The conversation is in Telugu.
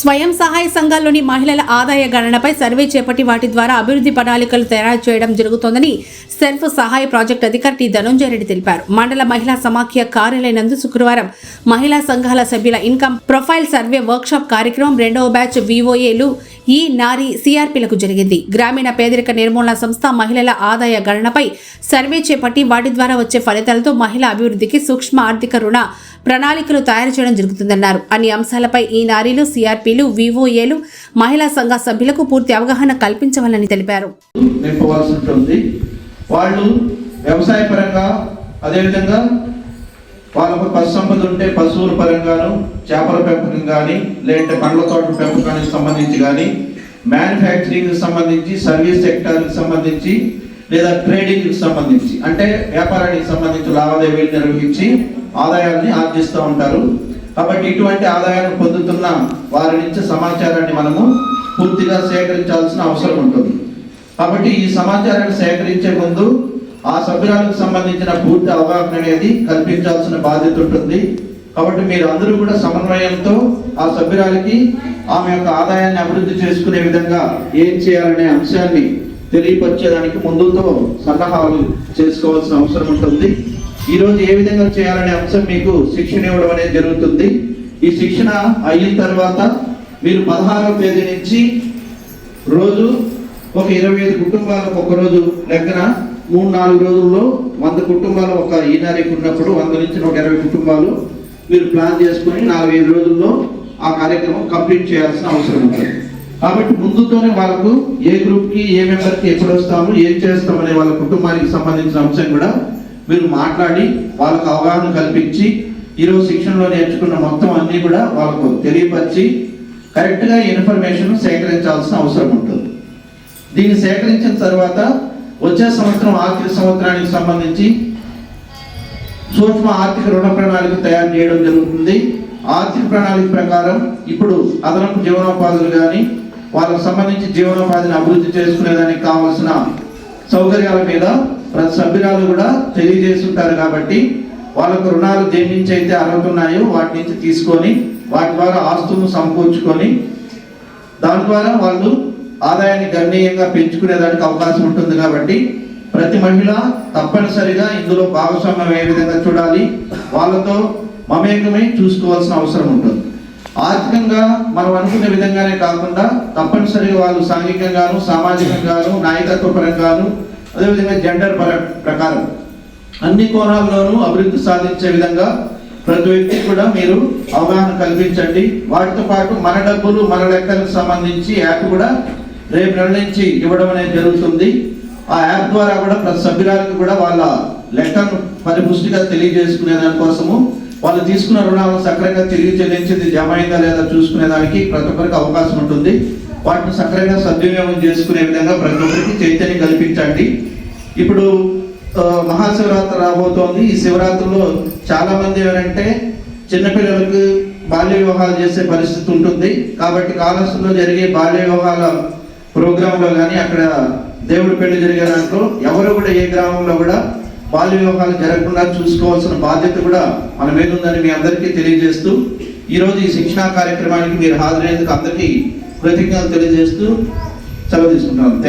స్వయం సహాయ సంఘాల్లోని మహిళల ఆదాయ గణనపై సర్వే చేపట్టి వాటి ద్వారా అభివృద్ధి ప్రణాళికలు తయారు చేయడం జరుగుతోందని సెల్ఫ్ సహాయ ప్రాజెక్టు అధికారి టి ధనుంజయ రెడ్డి తెలిపారు. మండల మహిళా సమాఖ్య కార్యాలయనందు శుక్రవారం మహిళా సంఘాల సభ్యుల ఇన్కమ్ ప్రొఫైల్ సర్వే వర్క్షాప్ కార్యక్రమం రెండవ బ్యాచ్ వివోఏలు ఈ నారి సిఆర్పీలకు జరిగింది. గ్రామీణ పేదరిక నిర్మూలన సంస్థ మహిళల ఆదాయ గణనపై సర్వే చేపట్టి వాటి ద్వారా వచ్చే ఫలితాలతో మహిళా అభివృద్ధికి సూక్ష్మ ఆర్థిక రుణ ప్రణాళికలు తయారు చేయడం జరుగుతుందన్నారు. అన్ని అంశాలపై ఈ నారీలు సిఆర్పీలు వివోఏలు మహిళా సంఘ సభ్యులకు పూర్తి అవగాహన కల్పించవాలని తెలిపారు. వాళ్ళు వ్యవసాయ పరంగా అదేవిధంగా వాళ్ళకు పశు సంపద ఉంటే పశువుల పరంగాను చేపల పెంపకం కానీ లేదంటే పండ్ల తోటల పెంపకానికి సంబంధించి కానీ మ్యానుఫ్యాక్చరింగ్ సంబంధించి సర్వీస్ సెక్టార్కి సంబంధించి లేదా ట్రేడింగ్ సంబంధించి అంటే వ్యాపారానికి సంబంధించి లావాదేవీలు నిర్వహించి ఆదాయాన్ని ఆర్జిస్తూ ఉంటారు. కాబట్టి ఇటువంటి ఆదాయాన్ని పొందుతున్న వారి నుంచి సమాచారాన్ని మనము పూర్తిగా సేకరించాల్సిన అవసరం ఉంటుంది. కాబట్టి ఈ సమాచారాన్ని సేకరించే ముందు ఆ సభ్యురాలకు సంబంధించిన పూర్తి అవగాహన అనేది కల్పించాల్సిన బాధ్యత ఉంటుంది. కాబట్టి మీరు అందరూ కూడా సమన్వయంతో ఆ సభ్యురాలకి ఆమె యొక్క ఆదాయాన్ని అభివృద్ధి చేసుకునే విధంగా ఏం చేయాలనే అంశాన్ని తెలియపరిచేదానికి ముందుతో సన్నాహాలు చేసుకోవాల్సిన అవసరం ఉంటుంది. ఈరోజు ఏ విధంగా చేయాలనే అంశం మీకు శిక్షణ ఇవ్వడం అనేది జరుగుతుంది. ఈ శిక్షణ అయిన తర్వాత మీరు పదహారవ తేదీ నుంచి రోజు ఒక ఇరవై ఐదు కుటుంబాలకు ఒక రోజు లెక్కన మూడు నాలుగు రోజుల్లో వంద కుటుంబాలు ఒక ఈనారికి ఉన్నప్పుడు వంద నుంచి ఒక ఇరవై కుటుంబాలు మీరు ప్లాన్ చేసుకొని నాలుగైదు రోజుల్లో ఆ కార్యక్రమం కంప్లీట్ చేయాల్సిన అవసరం ఉంటుంది. కాబట్టి ముందుతోనే వాళ్ళకు ఏ గ్రూప్కి ఏ మెంబర్కి ఎప్పుడు వస్తాము ఏం చేస్తాం అనే వాళ్ళ కుటుంబానికి సంబంధించిన అంశం కూడా మీరు మాట్లాడి వాళ్ళకు అవగాహన కల్పించి ఈరోజు శిక్షణలో నేర్చుకున్న మొత్తం అన్నీ కూడా వాళ్ళకు తెలియపరిచి కరెక్ట్గా ఇన్ఫర్మేషన్ సేకరించాల్సిన అవసరం ఉంటుంది. దీన్ని సేకరించిన తర్వాత వచ్చే సంవత్సరం ఆర్థిక సంవత్సరానికి సంబంధించి సూక్ష్మ ఆర్థిక రుణ ప్రణాళిక తయారు చేయడం జరుగుతుంది. ఆర్థిక ప్రణాళిక ప్రకారం ఇప్పుడు అదనపు జీవనోపాధులు కానీ వాళ్ళకు సంబంధించి జీవనోపాధిని అభివృద్ధి చేసుకునేదానికి కావాల్సిన సౌకర్యాల మీద ప్రతి సభ్యురాలు కూడా తెలియజేస్తుంటారు కాబట్టి వాళ్ళకు రుణాలు దేని నుంచి అయితే అర్హత వాటి నుంచి తీసుకొని వాటి ద్వారా ఆస్తులను సమకూర్చుకొని దాని ద్వారా వాళ్ళు ఆదాయాన్ని గణనీయంగా పెంచుకునేదానికి అవకాశం ఉంటుంది కాబట్టి ప్రతి మహిళ తప్పనిసరిగా ఇందులో భాగస్వామ్యం ఏ విధంగా చూడాలి వాళ్ళతో మమేకమై చూసుకోవాల్సిన అవసరం ఉంటుంది. ఆర్థికంగా మనం అనుకున్న విధంగానే కాకుండా తప్పనిసరిగా వాళ్ళు సాంఘికంగాను సామాజికంగాను నాయకత్వ పరంగాను అదేవిధంగా జెండర్ పర ప్రకారం అన్ని కోణాల్లోనూ అభివృద్ధి సాధించే విధంగా ప్రతి వ్యక్తి కూడా మీరు అవగాహన కల్పించండి. వాటితో పాటు మన డబ్బులు మన లెక్కలకు సంబంధించి యాప్ కూడా రేపు నెల నుంచి ఇవ్వడం అనేది జరుగుతుంది. ఆ యాప్ ద్వారా కూడా ప్రతి సభ్యురాలకు కూడా వాళ్ళ లెక్కను పరిపుష్టిగా తెలియజేసుకునే దానికోసము వాళ్ళు తీసుకున్న రుణాలను సక్రమంగా తిరిగి చెల్లించింది జమ అయిందా లేదా చూసుకునే దానికి ప్రతి ఒక్కరికి అవకాశం ఉంటుంది. వాటిని సక్రమంగా సద్వినియోగం చేసుకునే విధంగా ప్రతి ఒక్కరికి చైతన్యం కల్పించండి. ఇప్పుడు మహాశివరాత్రి రాబోతోంది. ఈ శివరాత్రిలో చాలామంది ఎవరంటే చిన్నపిల్లలకు బాల్య వివాహాలు చేసే పరిస్థితి ఉంటుంది. కాబట్టి కాళహస్తిలో జరిగే బాల్య వివాహాల ప్రోగ్రాంలో కానీ అక్కడ దేవుడి పెళ్ళి జరిగే దాంట్లో ఎవరు కూడా ఏ గ్రామంలో కూడా బాల్య వివాహాలు జరగకుండా చూసుకోవాల్సిన బాధ్యత కూడా మన మీద ఉందని మీ అందరికీ తెలియజేస్తూ ఈరోజు ఈ శిక్షణా కార్యక్రమానికి మీరు హాజరైనందుకు అందరికీ కృతజ్ఞతలు తెలియజేస్తూ సెలవు తీసుకుంటాను